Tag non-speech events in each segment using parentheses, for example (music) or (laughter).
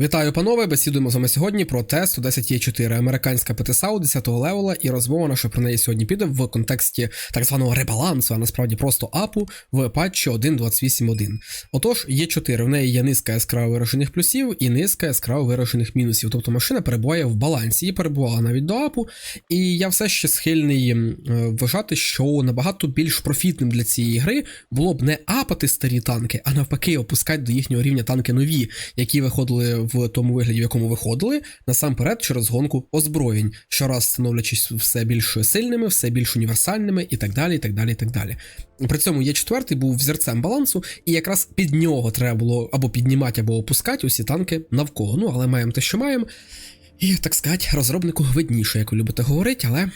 Вітаю, панове! Бесідуємо з вами сьогодні про Т-110Е4, американська ПТСАУ 10-го левела, і розмова наша про неї сьогодні піде в контексті так званого ребалансу, а насправді просто апу в патчі 1.28.1. Отож, Є4, в неї є низка яскраво виражених плюсів і низка яскраво виражених мінусів. Тобто машина перебуває в балансі і перебувала навіть до апу. І я все ще схильний е, вважати, що набагато більш профітним для цієї гри було б не апати старі танки, а навпаки, опускати до їхнього рівня танки нові, які виходили в тому вигляді, в якому виходили, насамперед через гонку озброєнь, щораз становлячись все більш сильними, все більш універсальними і так далі. і так далі, і так далі. При цьому є четвертий був взірцем балансу, і якраз під нього треба було або піднімати, або опускати усі танки навколо. Ну, але маємо те, що маємо. І, так сказати, розробнику видніше, як ви любите говорити, але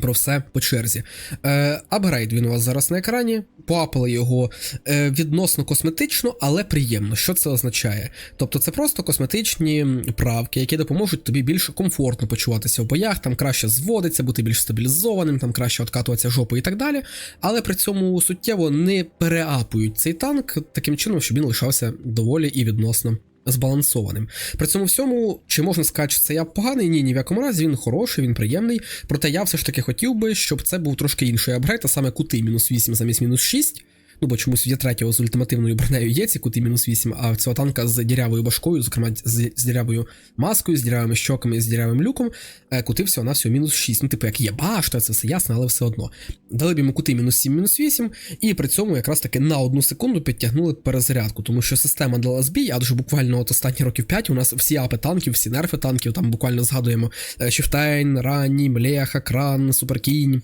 про все по черзі. Е, апгрейд він у вас зараз на екрані. Поапали його е, відносно косметично, але приємно. Що це означає? Тобто це просто косметичні правки, які допоможуть тобі більш комфортно почуватися в боях, там краще зводиться, бути більш стабілізованим, там краще откатуватися жопою і так далі. Але при цьому суттєво не переапують цей танк таким чином, щоб він лишався доволі і відносно збалансованим. При цьому всьому, чи можна сказати, що це я поганий? Ні, ні в якому разі він хороший, він приємний. Проте я все ж таки хотів би, щоб це був трошки інший апгрейд, а саме кути мінус 8 замість мінус 6. Ну, бо чомусь є третього з ультимативною бронею є ці кути мінус 8, а в цього танка з дірявою башкою, зокрема з, з дірявою маскою, з дірявими щоками, з дірявим люком, е, кути всього на всього мінус 6. Ну, типу, як є башта, це все ясно, але все одно. Дали б йому кути мінус 7, мінус 8, і при цьому якраз таки на одну секунду підтягнули перезарядку, тому що система дала збій, адже буквально от останні років 5 у нас всі апи танків, всі нерфи танків, там буквально згадуємо е, Шіфтейн, Ранні, Млеха, Кран, Суперкінь.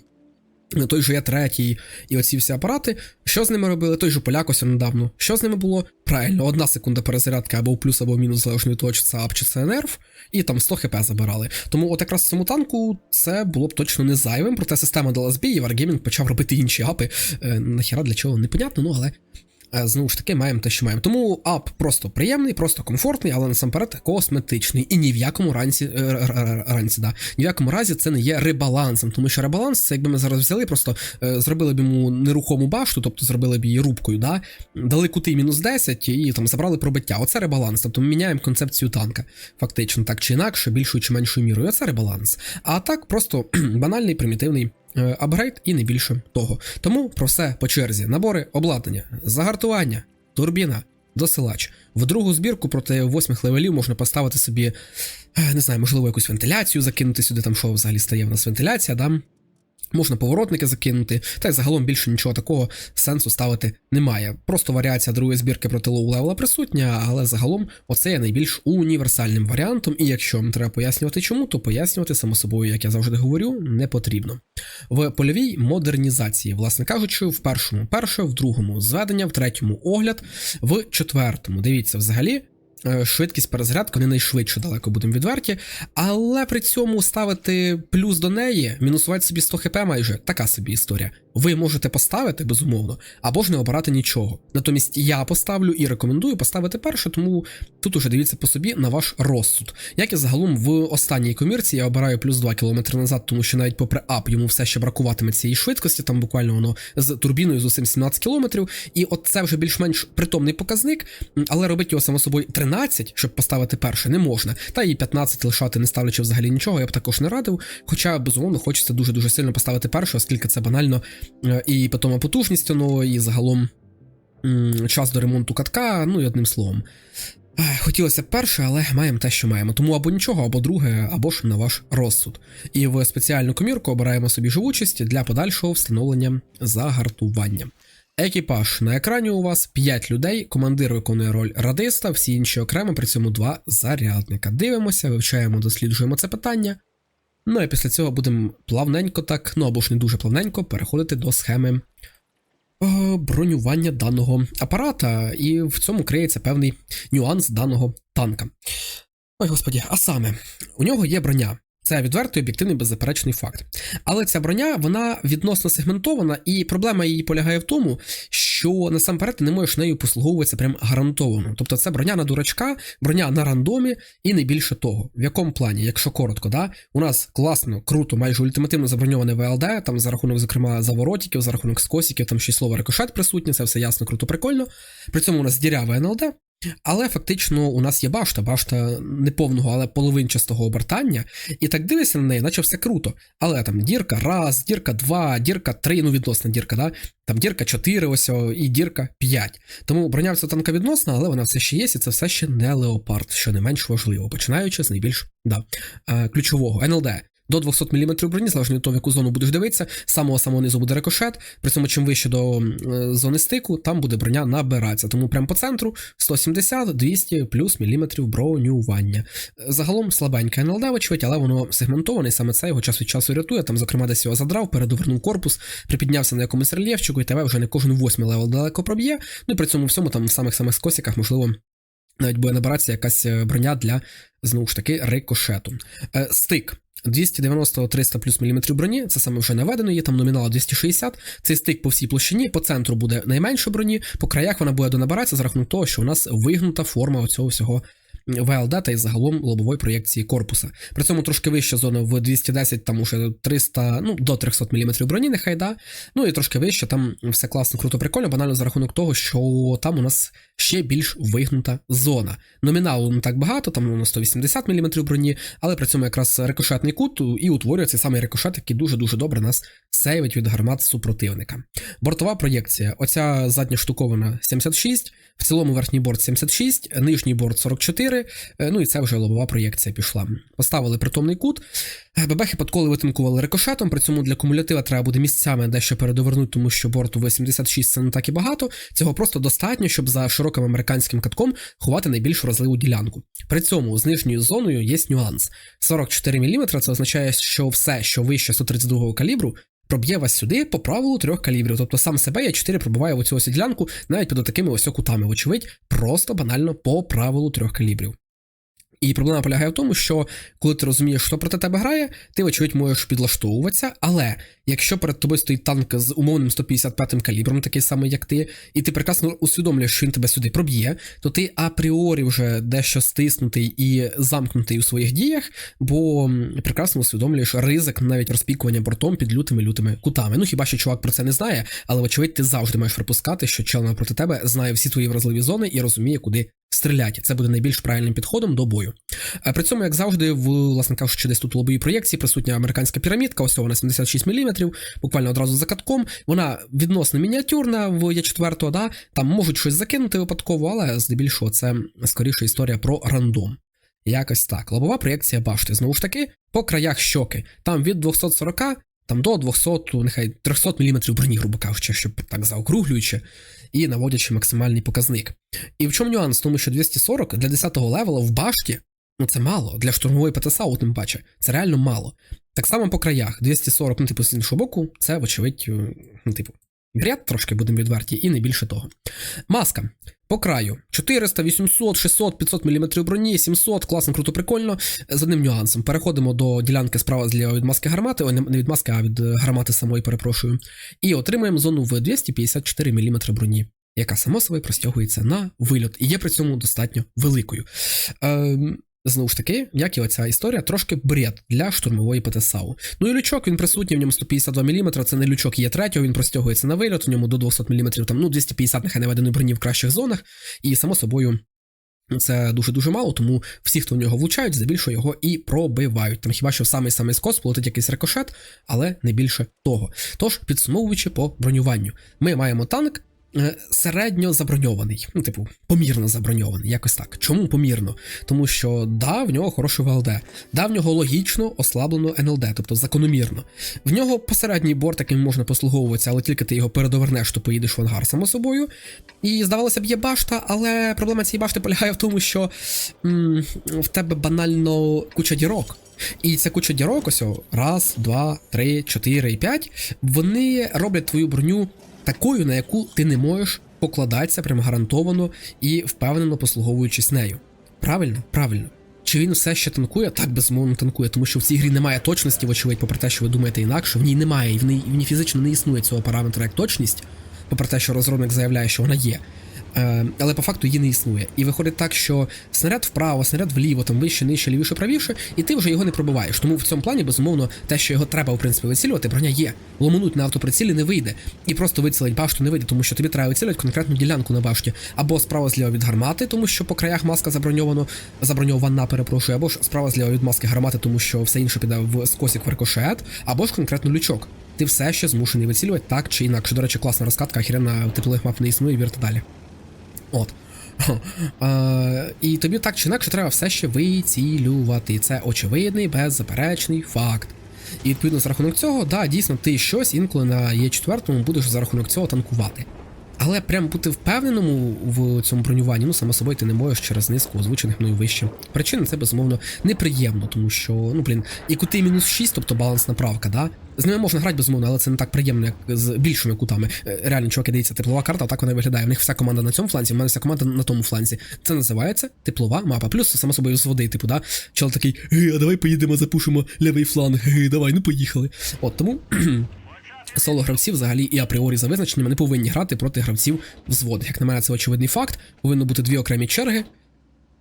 Той же я третій, і оці всі апарати. Що з ними робили? Той же поляк ось недавно. Що з ними було? Правильно, одна секунда перезарядки або в плюс, або в мінус, залежно від того, чи це ап, чи це нерв, і там 100 хп забирали. Тому от якраз цьому танку це було б точно не зайвим, проте система дала збій, і Wargaming почав робити інші апи. Е, нахіра для чого, непонятно, ну але. Е, Знову ж таки, маємо те, що маємо. Тому ап просто приємний, просто комфортний, але насамперед косметичний. І ні в якому ранці, е, ранці да. ні в якому разі це не є ребалансом, тому що ребаланс, це якби ми зараз взяли, просто е, зробили б йому нерухому башту, тобто зробили б її рубкою, да? дали кути мінус 10 і там забрали пробиття. Оце ребаланс. Тобто ми міняємо концепцію танка. Фактично, так чи інакше, більшою чи меншою мірою. Оце ребаланс. А так просто (clears throat) банальний, примітивний апгрейд і не більше того. Тому про все по черзі: набори, обладнання, загартування, турбіна, досилач. В другу збірку проти восьмих левелів можна поставити собі, е, не знаю, можливо, якусь вентиляцію закинути сюди, там що взагалі стає в нас вентиляція, да? Можна поворотники закинути, та й загалом більше нічого такого сенсу ставити немає. Просто варіація другої збірки проти лоу левела присутня, але загалом оце є найбільш універсальним варіантом, і якщо вам треба пояснювати чому, то пояснювати само собою, як я завжди говорю, не потрібно. В польовій модернізації, власне кажучи, в першому перше, в другому зведення, в третьому огляд, в четвертому. Дивіться, взагалі. Е, Швидкість перезарядки не найшвидше далеко будемо відверті, але при цьому ставити плюс до неї, мінусувати собі 100 хп майже така собі історія. Ви можете поставити, безумовно, або ж не обирати нічого. Натомість я поставлю і рекомендую поставити перше, тому тут уже дивіться по собі на ваш розсуд. Як і загалом в останній комірці я обираю плюс 2 км назад, тому що навіть попри ап йому все ще бракуватиме цієї швидкості, там буквально воно з турбіною з усім 17 км, і от це вже більш-менш притомний показник, але робити його само собою 13, щоб поставити перше, не можна. Та і 15 лишати, не ставлячи взагалі нічого, я б також не радив. Хоча, безумовно, хочеться дуже-дуже сильно поставити перше, оскільки це банально е, і потім потужність воно, і загалом час до ремонту катка, ну і одним словом. Хотілося б перше, але маємо те, що маємо. Тому або нічого, або друге, або ж на ваш розсуд. І в спеціальну комірку обираємо собі живучість для подальшого встановлення загартування. Екіпаж на екрані у вас 5 людей, командир виконує роль радиста, всі інші окремо, при цьому два зарядника. Дивимося, вивчаємо, досліджуємо це питання. Ну і після цього будемо плавненько, так, ну або ж не дуже плавненько, переходити до схеми е, бронювання даного апарата, і в цьому криється певний нюанс даного танка. Ой, господі, а саме, у нього є броня. Це відвертий об'єктивний беззаперечний факт. Але ця броня вона відносно сегментована, і проблема її полягає в тому, що насамперед ти не можеш нею послуговуватися прям гарантовано. Тобто це броня на дурачка, броня на рандомі, і не більше того. В якому плані, якщо коротко, да, у нас класно, круто, майже ультимативно заброньоване ВЛД, там за рахунок, зокрема, заворотиків, за рахунок скосиків, там ще й слово рикошет присутнє, це все ясно, круто, прикольно. При цьому у нас діряве НЛД. Але фактично у нас є башта, башта не повного, але половинчастого обертання, і так дивишся на неї, наче все круто. Але там дірка раз, дірка два, дірка три, ну відносна дірка, да? там дірка 4, ось і дірка 5. Тому броня вся танка відносна, але вона все ще є, і це все ще не леопард, що не менш важливо, починаючи з найбільш да, е, ключового НЛД. До 200 мм броні, залежно від того, в яку зону будеш дивитися, самого самого низу буде рикошет. При цьому, чим вище до е, зони стику, там буде броня набиратися. Тому прямо по центру 170-200 плюс міліметрів бронювання. Загалом слабеньке НЛД, вочевидь, але воно сегментоване, і саме це його час від часу рятує. Там, зокрема, десь його задрав, передовернув корпус, припіднявся на якомусь рельєфчику, і тебе вже не кожен восьмий левел далеко проб'є. Ну і при цьому всьому там в самих самих скосиках, можливо. Навіть буде набиратися якась е, броня для знову ж таки рикошету. Е, стик 290-300 плюс міліметрів броні, це саме вже наведено, є там номінал 260. Цей стик по всій площині, по центру буде найменше броні, по краях вона буде донабиратися за рахунок того, що у нас вигнута форма оцього всього. ВЛД та й загалом лобової проєкції корпуса. При цьому трошки вища зона в 210, там уже 300, ну до 300 мм броні, нехай да. Ну і трошки вище, там все класно, круто, прикольно, банально за рахунок того, що там у нас ще більш вигнута зона. Номіналу не так багато, там на 180 мм броні, але при цьому якраз рикошетний кут і утворює цей самий рикошет, який дуже-дуже добре нас сейвить від гармат супротивника. Бортова проєкція. Оця задня штуковина 76, в цілому верхній борт 76, нижній борт 44, е, ну і це вже лобова проєкція пішла. Поставили притомний кут. Е, Бебехи подколи витинкували рикошетом, при цьому для кумулятива треба буде місцями дещо передовернути, тому що борту 86 це не так і багато. Цього просто достатньо, щоб за широким американським катком ховати найбільш вразливу ділянку. При цьому з нижньою зоною є нюанс. 44 мм це означає, що все, що вище 132 калібру, проб'є вас сюди по правилу трьох калібрів. Тобто сам себе я 4 пробиваю в оцю ось ділянку навіть під такими ось кутами, вочевидь, просто банально по правилу трьох калібрів. І проблема полягає в тому, що коли ти розумієш, що проти тебе грає, ти, вочевидь, можеш підлаштовуватися, але якщо перед тобою стоїть танк з умовним 155-м калібром, такий самий, як ти, і ти прекрасно усвідомлюєш, що він тебе сюди проб'є, то ти апріорі вже дещо стиснутий і замкнутий у своїх діях, бо прекрасно усвідомлюєш ризик навіть розпікування бортом під лютими-лютими кутами. Ну хіба що чувак про це не знає, але вочевидь, ти завжди маєш припускати, що чел проти тебе знає всі твої вразливі зони і розуміє, куди стрілять. Це буде найбільш правильним підходом до бою. При цьому, як завжди, в власне кажучи, десь тут у лобовій проєкції присутня американська пірамідка, ось вона 76 мм, буквально одразу за катком. Вона відносно мініатюрна в Є4, да? там можуть щось закинути випадково, але здебільшого це скоріше історія про рандом. Якось так. Лобова проєкція башти. Знову ж таки, по краях щоки. Там від 240 там до 200, нехай 300 мм броні, грубо кажучи, щоб так заокруглюючи, і наводячи максимальний показник. І в чому нюанс? Тому що 240 для 10-го левела в башті, ну це мало. Для штурмової ПТСАУ, тим паче, це реально мало. Так само по краях, 240, ну, типу, з іншого боку, це, вочевидь, ну, типу, бред трошки будемо відверті, і не більше того. Маска. По краю 400, 800, 600, 500 мм броні, 700, класно, круто, прикольно. З одним нюансом. Переходимо до ділянки справа зліва від маски гармати, ой, не від маски, а від гармати самої, перепрошую. І отримуємо зону в 254 мм броні, яка само собою простягується на вильот і є при цьому достатньо великою. Ем, Знову ж таки, як і оця історія, трошки бред для штурмової ПТСАУ. Ну і лючок, він присутній, в ньому 152 мм, це не лючок є третього, він простягується на вильот, у ньому до 200 мм, там, ну 250 нехай наведеної броні в кращих зонах, і само собою. Це дуже-дуже мало, тому всі, хто в нього влучають, здебільшого його і пробивають. Там хіба що самий самий скос полетить якийсь рикошет, але не більше того. Тож, підсумовуючи по бронюванню, ми маємо танк, середньо заброньований, ну, типу, помірно заброньований, якось так. Чому помірно? Тому що да, в нього хороший ВЛД, да, в нього логічно ослаблено НЛД, тобто закономірно. В нього посередній борт, яким можна послуговуватися, але тільки ти його передовернеш, то поїдеш в ангар само собою. І здавалося б, є башта, але проблема цієї башти полягає в тому, що м в тебе банально куча дірок. І ця куча дірок, ось раз, два, три, чотири і п'ять, вони роблять твою броню такою, на яку ти не можеш покладатися прям гарантовано і впевнено послуговуючись нею. Правильно? Правильно. Чи він все ще танкує? Так, безумовно танкує, тому що в цій грі немає точності, вочевидь, попри те, що ви думаєте інакше, в ній немає, і в ній, в ній фізично не існує цього параметра як точність, попри те, що розробник заявляє, що вона є. Е, але по факту її не існує. І виходить так, що снаряд вправо, снаряд вліво, там вище, нижче, лівіше, правіше, і ти вже його не пробиваєш. Тому в цьому плані, безумовно, те, що його треба, в принципі, вицілювати, броня є. Ломануть на автоприцілі не вийде. І просто вицілить башту не вийде, тому що тобі треба вицілити конкретну ділянку на башті. Або справа зліва від гармати, тому що по краях маска заброньовано, заброньована, перепрошую, або ж справа зліва від маски гармати, тому що все інше піде в скосік в рикошет, або ж конкретно лючок. Ти все ще змушений вицілювати так чи інакше. До речі, класна розкатка, охеренна теплових мап не існує, вірте далі. От. (laughs) Е, і тобі так чи інакше треба все ще вицілювати. Це очевидний, беззаперечний факт. І відповідно за рахунок цього, да, дійсно, ти щось інколи на Є4 будеш за рахунок цього танкувати. Але прям бути впевненому в цьому бронюванні, ну само собою, ти не можеш через низку озвучених мною вище. Причина це безумовно неприємно, тому що, ну блін, і кути мінус 6, тобто балансна правка, да. З ними можна грати безумовно, але це не так приємно, як з більшими кутами. Е, Реально, чуваки, дивіться, теплова карта, так вона виглядає. В них вся команда на цьому фланзі, в мене вся команда на тому фланзі. Це називається теплова мапа. Плюс само собою з води, типу, да. Чел такий, а давай поїдемо, запушимо лівий фланг. Давай, ну поїхали. От тому. (clears throat) Соло гравці взагалі і апріорі за визначеннями не повинні грати проти гравців взводних. Як на мене, це очевидний факт. Повинно бути дві окремі черги.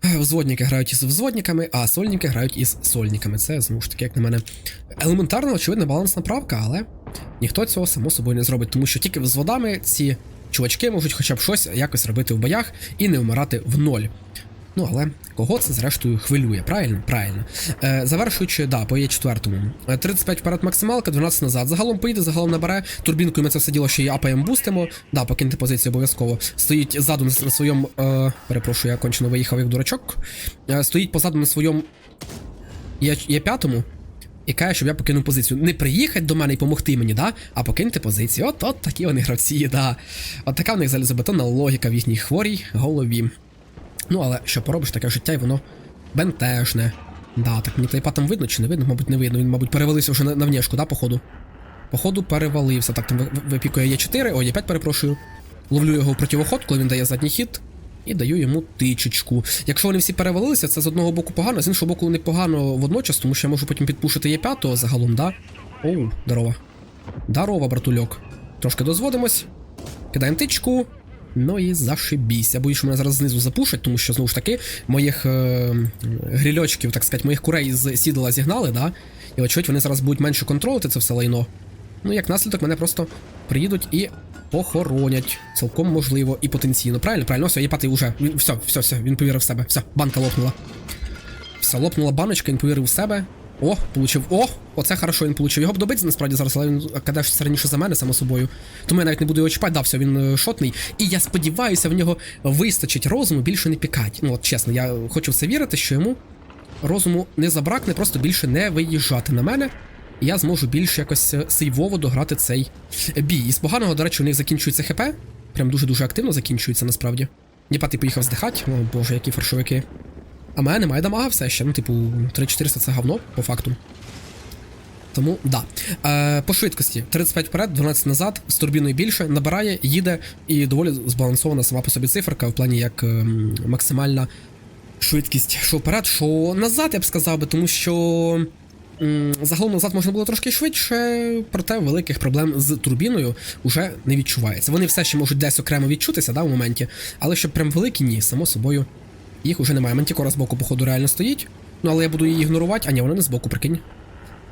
Взводники грають із взводниками, а сольники грають із сольниками. Це знову ж таки, як на мене, елементарна, очевидна балансна правка, але ніхто цього само собою не зробить, тому що тільки взводами ці чувачки можуть хоча б щось якось робити в боях і не вмирати в ноль. Ну, але кого це зрештою хвилює, правильно? Правильно. Е, завершуючи, да, по є четвертому. Е, 35 вперед максималка, 12 назад. Загалом поїде, загалом набере. Турбінкою ми це все діло ще й апаєм бустимо. Да, покиньте позицію обов'язково. Стоїть ззаду на, своєму. Е, перепрошую, я кончено виїхав як дурачок. Е, стоїть позаду на своєму. Є, є п'ятому. І каже, щоб я покинув позицію. Не приїхати до мене і допомогти мені, да? а покиньте позицію. От от такі вони гравці, да. От така в них залізобетонна логіка в їхній хворій голові. Ну, але що поробиш, таке життя, і воно бентежне. Да, так мені тайпа там видно чи не видно? Мабуть, не видно. Він, мабуть, перевалився вже на, на внешку, да, походу? Походу, перевалився. Так, там ви- ви- випікує Є4, о, Є5, перепрошую. Ловлю його в противоход, коли він дає задній хід. І даю йому тичечку. Якщо вони всі перевалилися, це з одного боку погано, з іншого боку непогано водночас, тому що я можу потім підпушити Є5 загалом, да? Оу, здорово. Здорово, братульок. Трошки дозводимось. Кидаємо тичку. Ну і зашибісь. Я боюсь, що мене зараз знизу запушать, тому що знову ж таки моїх е, грільочків, так сказати, моїх курей з сідала зігнали, да? І очевидь, вони зараз будуть менше контролити це все лайно. Ну, як наслідок, мене просто приїдуть і похоронять. Цілком можливо і потенційно. Правильно, правильно, все, Єпатий уже. Все, все, все, він повірив в себе. Все, банка лопнула. Все, лопнула баночка, він повірив в себе. О, получив. О! Оце хорошо, він получив. Його б добити насправді зараз, але він кадеш раніше за мене, само собою. Тому я навіть не буду його чіпати, да, все, він е, шотний. І я сподіваюся, в нього вистачить розуму більше не пікати. Ну, от чесно, я хочу в це вірити, що йому розуму не забракне, просто більше не виїжджати на мене. І я зможу більш якось е, сейвово дограти цей бій. І з поганого, до речі, у них закінчується ХП. Прям дуже-дуже активно закінчується насправді. Єпатий поїхав здихати. О боже, які фаршовики. А мене немає дамага все ще. Ну, типу, 3400 це говно, по факту. Тому да. Е, по швидкості 35 вперед, 12 назад, з турбіною більше, набирає, їде і доволі збалансована сама по собі циферка в плані як ем, максимальна швидкість, що вперед, що назад, я б сказав би, тому що загалом назад можна було трошки швидше, проте великих проблем з турбіною вже не відчувається. Вони все ще можуть десь окремо відчутися да, в моменті, але щоб прям великі, ні, само собою. Їх уже немає. Мантікора з боку, походу, реально стоїть. Ну, але я буду її ігнорувати. А ні, вона не з боку, прикинь.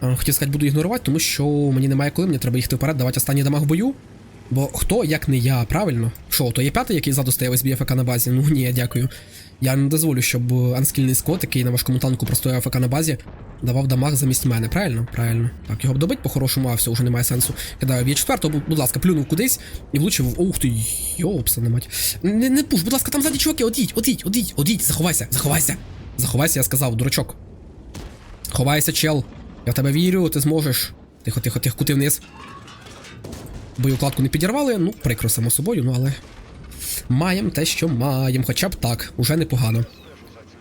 Хотів сказати, буду ігнорувати, тому що мені немає коли, мені треба їхати вперед, давати останній дамаг в бою. Бо хто, як не я, правильно? Що, то є п'ятий, який ззаду стояв із БФК на базі? Ну ні, дякую. Я не дозволю, щоб анскільний скот, який на важкому танку простояв АФК на базі, давав дамаг замість мене, правильно? Правильно. Так, його б добить по-хорошому, а все, вже немає сенсу. Кидаю в четвертого, будь, будь ласка, плюнув кудись і влучив. Ух ти, йопса, не мать. Не, не пуш, будь ласка, там ззаді чуваки, одіть, одіть, одіть, одіть, заховайся, заховайся. Заховайся, я сказав, дурачок. Ховайся, чел. Я в тебе вірю, ти зможеш. Тихо, тихо, тихо, кути вниз. Боєукладку не підірвали, ну, прикро само собою, ну але. Маєм те, що маєм, хоча б так, уже непогано.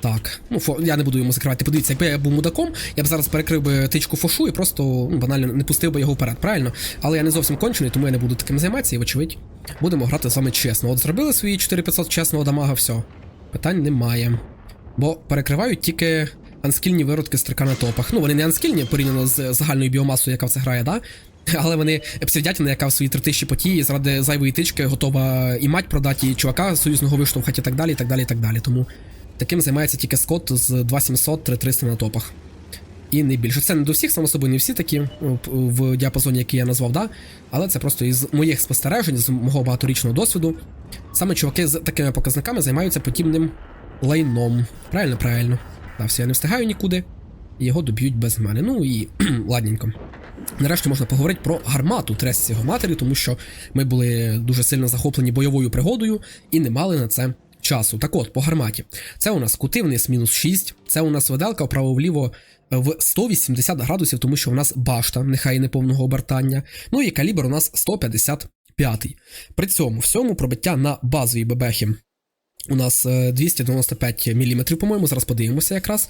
Так, ну фо, я не буду йому закривати. Подивіться, якби я був мудаком, я б зараз перекрив би тичку фошу і просто ну, банально не пустив би його вперед, правильно? Але я не зовсім кончений, тому я не буду таким займатися, і вочевидь, будемо грати з вами чесно. От зробили свої 4500 чесного дамага, все. Питань немає. Бо перекривають тільки анскільні виродки стрика на топах. Ну, вони не анскільні порівняно з загальною біомасою, яка в це грає, да? Але вони псевдятина, яка в своїй третищі потії заради зайвої тички готова і мать продати, і чувака союзного виштовхати і так далі, і так далі, і так далі. Тому таким займається тільки Скотт з 2700-3300 на топах. І не більше. Це не до всіх, само собою, не всі такі в- в діапазоні, який я назвав, да. Але це просто із моїх спостережень, з мого багаторічного досвіду. Саме чуваки з такими показниками займаються подібним лайном. Правильно, правильно. Да, все, я не встигаю нікуди. Його доб'ють без мене. Ну і ладненько. Нарешті можна поговорити про гармату тресці його матері, тому що ми були дуже сильно захоплені бойовою пригодою і не мали на це часу. Так от, по гарматі. Це у нас кути вниз мінус 6, це у нас веделка вправо-вліво е, в 180 градусів, тому що у нас башта, нехай і не повного обертання. Ну і калібр у нас 155. При цьому всьому пробиття на базовій бебехі у нас е, 295 мм, по-моєму, зараз подивимося якраз.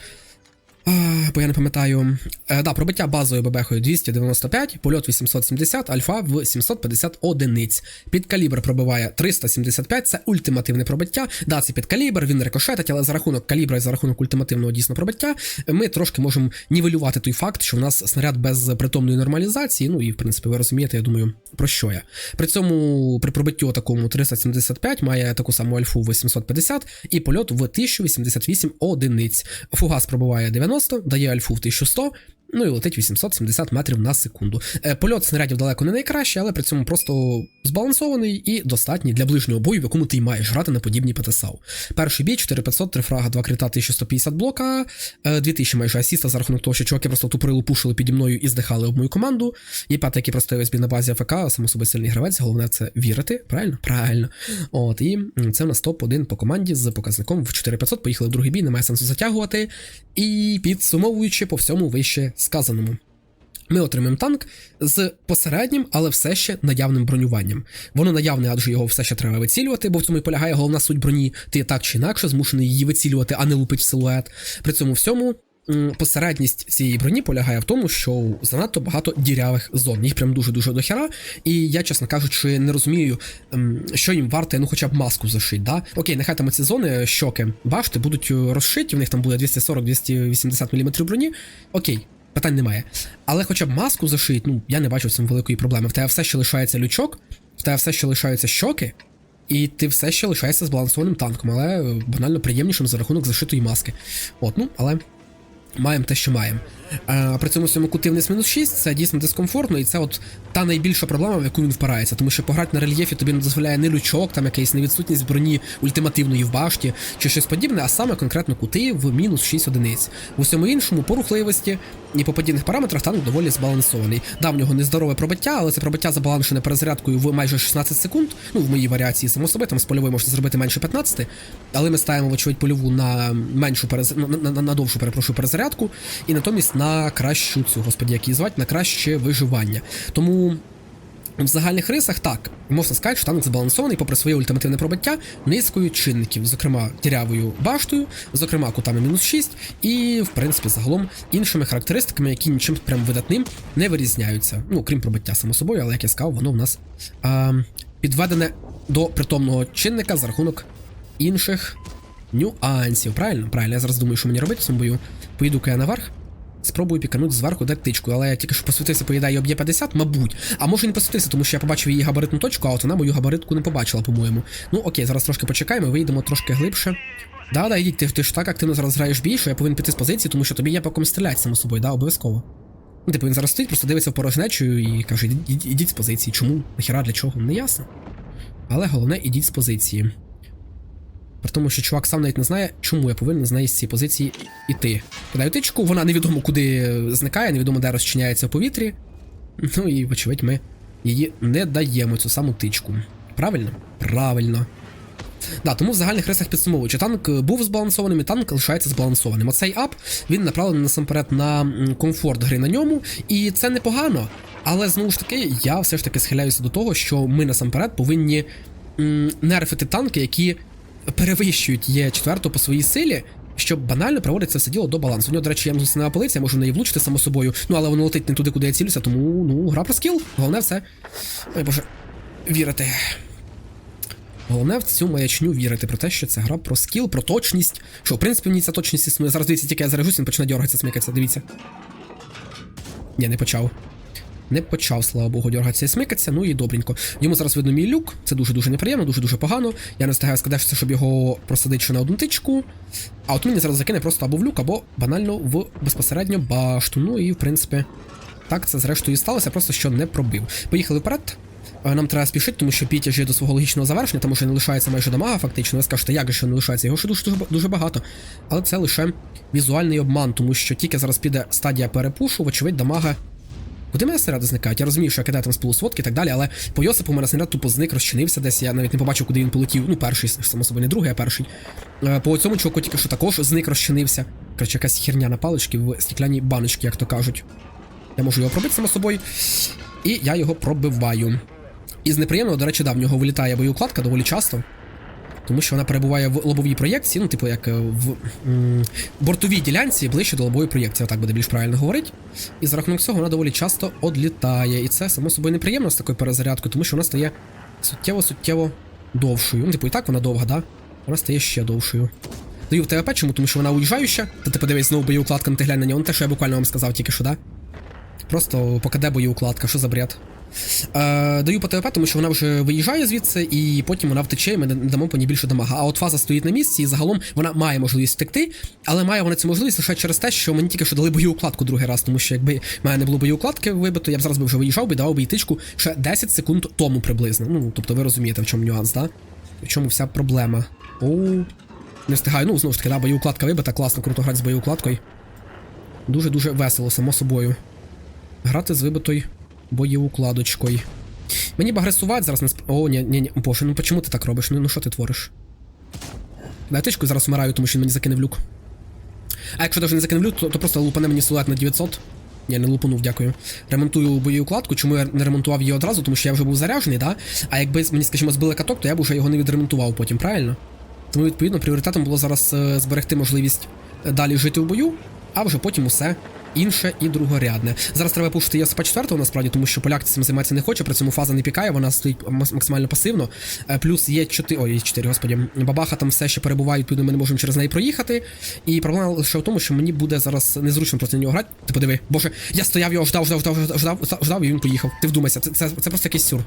А, Бо я не пам'ятаю. Е, да, пробиття базовою бебехою 295, польот 870, альфа в 750 одиниць. Під калібр пробиває 375, це ультимативне пробиття. Да, це під калібр, він рикошетить, але за рахунок калібра і за рахунок ультимативного дійсно пробиття ми трошки можемо нівелювати той факт, що в нас снаряд без притомної нормалізації. Ну і в принципі ви розумієте, я думаю, про що я. При цьому при пробиттю такому 375 має таку саму альфу 850 і польот в 1088 одиниць. Фугас пробиває 90, дає альфу в 1100. Ну і летить 870 метрів на секунду. Е, Польот снарядів далеко не найкращий, але при цьому просто збалансований і достатній для ближнього бою, в якому ти й маєш грати на подібні ПТСАУ. Перший бій 4500, 3 фрага, 2 крита, 1150 блока, е, 2000 майже асіста за рахунок того, що чуваки просто тупорило пушили піді мною і здихали об мою команду. Є п'ятий, який просто ОСБ на базі АФК, само собі сильний гравець, головне в це вірити. Правильно? Правильно. От, і це у нас топ-1 по команді з показником в 4500. Поїхали в другий бій, немає сенсу затягувати. І підсумовуючи по всьому вище сказаному. Ми отримаємо танк з посереднім, але все ще наявним бронюванням. Воно наявне, адже його все ще треба вицілювати, бо в цьому і полягає головна суть броні. Ти так чи інакше змушений її вицілювати, а не лупить в силует. При цьому всьому. Посередність цієї броні полягає в тому, що занадто багато дірявих зон. Їх прям дуже-дуже дохера. І я, чесно кажучи, не розумію, що їм варто, ну хоча б маску зашити. Да? Окей, нехай там ці зони, щоки, башти будуть е, розшиті, в них там буде 240-280 мм броні. Окей, питань немає. Але хоча б маску зашить, ну я не бачу цьому великої проблеми. В тебе все ще лишається лючок, в тебе все ще лишаються щоки, і ти все ще лишаєшся збалансованим танком, але е, банально приємнішим за рахунок зашитої маски. От, ну, але. Маємо те, що маємо. А, при цьому всьому кути вниз мінус 6 це дійсно дискомфортно, і це от та найбільша проблема, в яку він впирається. Тому що пограти на рельєфі тобі не дозволяє не лючок, там якась невідсутність броні ультимативної в башті чи щось подібне, а саме конкретно кути в мінус 6 одиниць. В усьому іншому, по рухливості і по подібних параметрах танк доволі збалансований. Да, в нього нездорове пробиття, але це пробиття забалансоване перезарядкою в майже 16 секунд. Ну, в моїй варіації, само собі, там з польової можна зробити менше 15, але ми ставимо, вочевидь, польову на меншу перез... на, на, на, на довшу, перепрошую, перезарядку, і натомість на кращу цю, господі, як її звати, на краще виживання. Тому. В загальних рисах так, можна сказати, що танк збалансований попри своє ультимативне пробиття низкою чинників, зокрема дірявою баштою, зокрема кутами мінус 6, і, в принципі, загалом іншими характеристиками, які нічим прям видатним не вирізняються. Ну, крім пробиття, само собою, але як я сказав, воно в нас а, підведене до притомного чинника за рахунок інших нюансів. Правильно? Правильно, я зараз думаю, що мені робити в цьому бою. Поїду-ка я наверх. Спробую піканути зверху тичку, але я тільки що посвітився по ідеї об'є 50, мабуть. А може і не посвітився, тому що я побачив її габаритну точку, а от вона мою габаритку не побачила, по-моєму. Ну окей, зараз трошки почекаємо, вийдемо трошки глибше. Да, да, ідіть, ти, ти ж так активно зараз граєш бій, що я повинен піти з позиції, тому що тобі є по кому стріляти само собою, да, обов'язково. Ну, типу він зараз стоїть, просто дивиться в порожнечу і каже, ідіть з позиції. Чому? Нахіра для чого? Не ясно. Але головне, ідіть з позиції. При тому, що чувак сам навіть не знає, чому я повинен з неї з цієї позиції іти. Кидаю тичку, вона невідомо куди зникає, невідомо де розчиняється в повітрі. Ну і, вочевидь, ми її не даємо цю саму тичку. Правильно? Правильно. Да, тому в загальних рисах підсумовуючи, танк був збалансованим, і танк лишається збалансованим. Оцей ап він направлений насамперед на комфорт гри на ньому, і це непогано. Але знову ж таки, я все ж таки схиляюся до того, що ми насамперед повинні нерфити танки, які перевищують є четверту по своїй силі. Щоб банально проводити це все діло до балансу. У нього, до речі, я не полиця, я можу в неї влучити само собою. Ну, але воно летить не туди, куди я цілюся, тому ну, гра про скіл. Головне все. Ой боже, вірити. Головне в цю маячню вірити про те, що це гра про скіл, про точність. Що, в принципі, мені ця точність існує. Зараз дивіться, тільки я заряжусь, він почне дергатися, смикатися, дивіться. Ні, не почав. Не почав, слава Богу, дергатися і смикатися, ну і добренько. Йому зараз видно мій люк, це дуже-дуже неприємно, дуже-дуже погано. Я не встигаю скадешся, щоб його просадити ще на одну тичку. А от мені зараз закине просто або в люк, або банально в безпосередньо башту. Ну і в принципі, так це зрештою і сталося, просто що не пробив. Поїхали вперед. Е, Нам треба спішити, тому що Пітя є до свого логічного завершення, тому що не лишається майже дамага, фактично. Ви скажете, як же що не лишається? Його ще дуже, дуже, дуже багато. Але це лише візуальний обман, тому що тільки зараз піде стадія перепушу, вочевидь, дамага. Куди мене снаряди зникають? Я розумію, що я кидаю там з полусводки і так далі, але по Йосипу у мене снаряд тупо зник, розчинився десь. Я навіть не побачив, куди він полетів. Ну, перший, само собою, не другий, а перший. Е, По цьому чуваку тільки що також зник, розчинився. Коротше, якась херня на палички в стеклянній баночці, як то кажуть. Я можу його пробити само собою. І я його пробиваю. Із неприємного, до речі, да, в нього вилітає боєукладка доволі часто. Тому що вона перебуває в лобовій проєкції, ну, типу, як е, в м, бортовій ділянці ближче до лобової проєкції, отак буде більш правильно говорити. І за рахунок цього вона доволі часто одлітає. І це, само собою, неприємно з такою перезарядкою, тому що вона стає суттєво-суттєво довшою. Ну, типу, і так вона довга, да? Вона стає ще довшою. Даю в ТВП, чому? Тому що вона уїжджаюча. Та ти подивись, знову боєукладка, глянь на нього. Ну те, що я буквально вам сказав тільки що, да? Просто покаде боєукладка, що за бред? Е, даю по ТВП, тому що вона вже виїжджає звідси, і потім вона втече, і ми не дамо по ній більше дамага. А от фаза стоїть на місці, і загалом вона має можливість втекти, але має вона цю можливість лише через те, що мені тільки що дали бою укладку другий раз, тому що якби в мене не було бою укладки вибито, я б зараз би вже виїжджав і давав би тичку ще 10 секунд тому приблизно. Ну, тобто ви розумієте, в чому нюанс, да? В чому вся проблема. Оу. Не встигаю, ну знову ж таки, да, боєукладка вибита, класно, круто грати з боєукладкою. Дуже-дуже весело, само собою. Грати з вибитою боєукладочкою. Мені б агресувати зараз не сп... О, ні, ні, ні. Боже, ну чому ти так робиш? Ну, ну що ти твориш? Дай тичку зараз вмираю, тому що він мені закинув люк. А якщо навіть не закинув люк, то, то просто лупане мені силует на 900. Ні, не лупанув, дякую. Ремонтую боєукладку. Чому я не ремонтував її одразу? Тому що я вже був заряджений, да? А якби мені, скажімо, збили каток, то я б вже його не відремонтував потім, правильно? Тому, відповідно, пріоритетом було зараз е, зберегти можливість е, далі жити в бою, а вже потім усе інше і другорядне. Зараз треба пушити ЄСП 4 насправді, тому що поляк цим займатися не хоче, при цьому фаза не пікає, вона стоїть максимально пасивно. Е, Плюс є 4, ой, є 4, господі. Бабаха там все ще перебуває, відповідно, ми не можемо через неї проїхати. І проблема лише в тому, що мені буде зараз незручно проти нього грати. Ти подиви, боже, я стояв його, ждав, ждав, ждав, ждав, ждав, і він поїхав. Ти вдумайся, це, це, це просто якийсь сюр.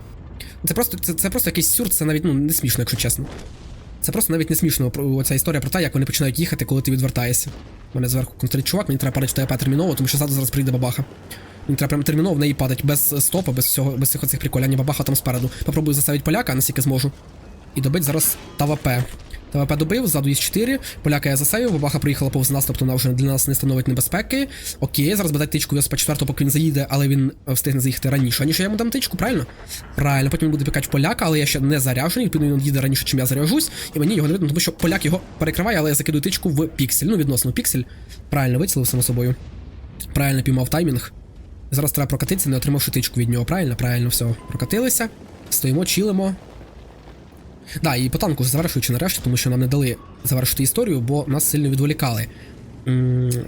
Це просто, це, це просто якийсь сюр, це навіть ну, не смішно, якщо чесно. Це просто навіть не смішно про ця історія про те, як вони починають їхати, коли ти відвертаєшся. Мене зверху контролює чувак, мені треба падати в ТП терміново, тому що ззаду зараз прийде бабаха. Мені треба прям терміново в неї падати без стопа, без всього, без всіх оцих приколянь. Бабаха там спереду. Попробую заставити поляка, наскільки зможу. І добить зараз ТВП. ТВП добив, ззаду є 4. Поляка я засейвив, бабаха приїхала повз нас, тобто вона вже для нас не становить небезпеки. Окей, зараз буде тичку в 4 поки він заїде, але він е, встигне заїхати раніше, ніж я йому дам тичку, правильно? Правильно, потім він буде пікати поляка, але я ще не заряджений, відповідно він їде раніше, чим я заряжусь, і мені його не видно, тому що поляк його перекриває, але я закидую тичку в піксель. Ну, відносно піксель. Правильно вицілив само собою. Правильно піймав таймінг. Зараз треба прокатитися, не отримавши тичку від нього. Правильно, правильно, все. Прокатилися. Стоїмо, чилимо. Да, і по танку завершуючи нарешті, тому що нам не дали завершити історію, бо нас сильно відволікали.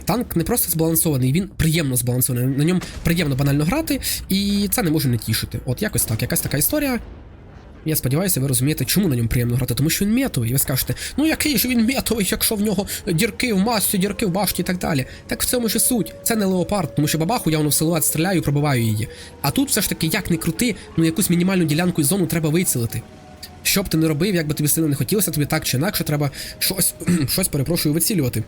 Танк не просто збалансований, він приємно збалансований. На ньому приємно банально грати, і це не може не тішити. От якось так, якась така історія. Я сподіваюся, ви розумієте, чому на ньому приємно грати, тому що він метовий. Ви скажете, ну який ж він метовий, якщо в нього дірки в масці, дірки в башті і так далі. Так в цьому ж і суть. Це не леопард, тому що бабаху явно в силует стріляю і пробиваю її. А тут все ж таки, як не крути, ну якусь мінімальну ділянку і зону треба вицілити. Що б ти не робив, як би тобі сильно не хотілося, тобі так чи інакше треба щось, (clears throat) щось перепрошую, вицілювати.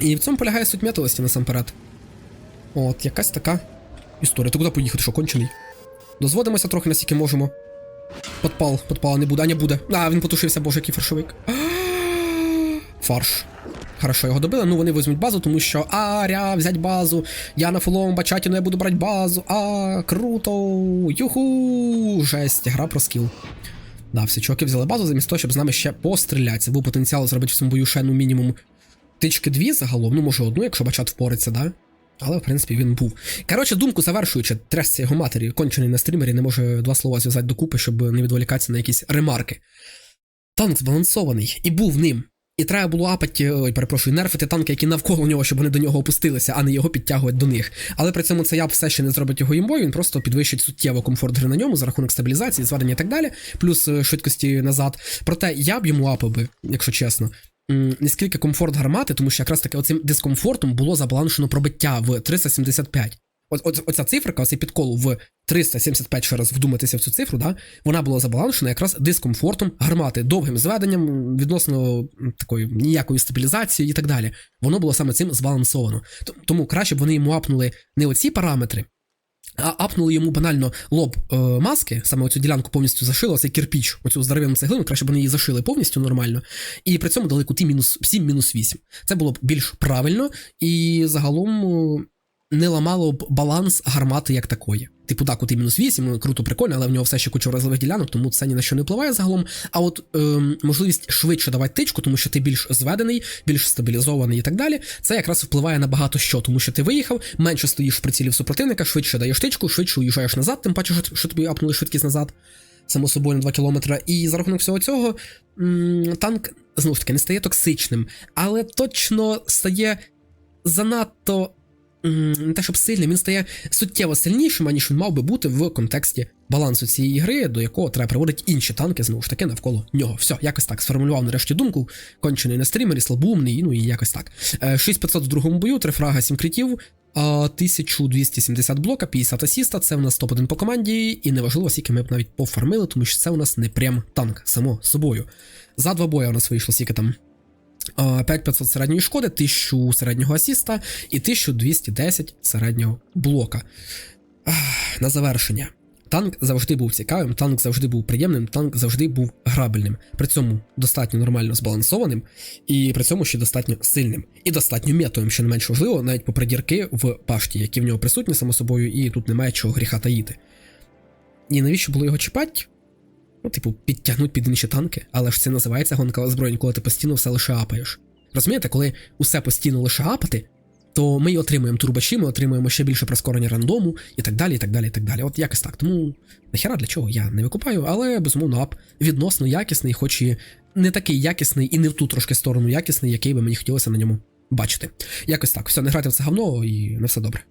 І в цьому полягає суть метовості насамперед. От, якась така історія. Ти куди поїхати, що кончений? Дозводимося трохи, наскільки можемо. Подпал, подпала не буде, а не буде. А, він потушився, боже, який фаршовик. (gasps) Фарш. Хорошо, його добили. Ну вони візьмуть базу, тому що аря, взять базу. Я на фуловому бачаті, ну я буду брати базу. А, круто! Юху! Жесть, гра про скіл. Да, все, чуваки взяли базу замість того, щоб з нами ще пострілятися. Був потенціал зробити в цьому бою ще ну мінімум тички дві загалом, ну може одну, якщо бачат впориться, да? Але в принципі він був. Коротше, думку завершуючи, трясся його матері, кончений на стрімері, не може два слова зв'язати докупи, щоб не відволікатися на якісь ремарки. Танк збалансований і був ним. І треба було апати, ой, перепрошую, нерфити танки, які навколо нього, щоб вони до нього опустилися, а не його підтягувати до них. Але при цьому цей ап все ще не зробить його імбою, він просто підвищить суттєво комфорт гри на ньому за рахунок стабілізації, зведення і так далі, плюс е, швидкості назад. Проте я б йому апав би, якщо чесно. м, скільки комфорт гармати, тому що якраз таки оцим дискомфортом було забаланшено пробиття в 375. От, оця циферка, оцей підкол в 375 ще раз вдуматися в цю цифру, да, вона була забалансована якраз дискомфортом гармати, довгим зведенням, відносно такої ніякої стабілізації і так далі. Воно було саме цим збалансовано. Тому краще б вони йому апнули не оці параметри, а апнули йому банально лоб е, маски, саме оцю ділянку повністю зашили, оцей кирпіч, оцю здоровенну цеглину, краще б вони її зашили повністю нормально, і при цьому дали куті мінус 7 мінус 8. Це було б більш правильно і загалом е, не ламало б баланс гармати як такої. Типу, так, кути мінус 8, ну, круто, прикольно, але в нього все ще куча вразливих ділянок, тому це ні на що не впливає загалом. А от ем, можливість швидше давати тичку, тому що ти більш зведений, більш стабілізований і так далі. Це якраз впливає на багато що, тому що ти виїхав, менше стоїш в прицілі в супротивника, швидше даєш тичку, швидше уїжджаєш назад, тим паче, що тобі апнули швидкість назад, само собою на 2 кілометри. І за рахунок всього цього м, танк знову ж таки не стає токсичним, але точно стає занадто. Не те, щоб сильним, він стає суттєво сильнішим, аніж він мав би бути в контексті балансу цієї гри, до якого треба приводити інші танки, знову ж таки, навколо нього. Все, якось так сформулював нарешті думку, кончений на стрімері, слабоумний, ну і якось так. Е, 6500 в другому бою, 3 фрага, 7 критів, а 1270 блока, 50 асіста, це в нас топ-1 по команді, і неважливо, скільки ми б навіть пофармили, тому що це у нас не прям танк, само собою. За два бої у нас вийшло скільки там. А, 5500 середньої шкоди, 1000 середнього асіста і 1210 середнього блока. На завершення. Танк завжди був цікавим, танк завжди був приємним, танк завжди був грабельним. При цьому достатньо нормально збалансованим, і при цьому ще достатньо сильним. І достатньо метовим, що не менш важливо, навіть попри дірки в пашті, які в нього присутні, само собою, і тут немає чого гріха таїти. І навіщо було його чіпати? Ну, типу, підтягнуть під інші танки, але ж це називається гонка озброєнь, коли ти постійно все лише апаєш. Розумієте, коли усе постійно лише апати, то ми й отримуємо турбачі, ми отримуємо ще більше прискорення рандому і так далі, і так далі, і так далі. От якось так. Тому нахера для чого я не викупаю, але безумовно ап відносно якісний, хоч і не такий якісний, і не в ту трошки сторону якісний, який би мені хотілося на ньому бачити. Якось так. Все, не грайте в це говно і на все добре.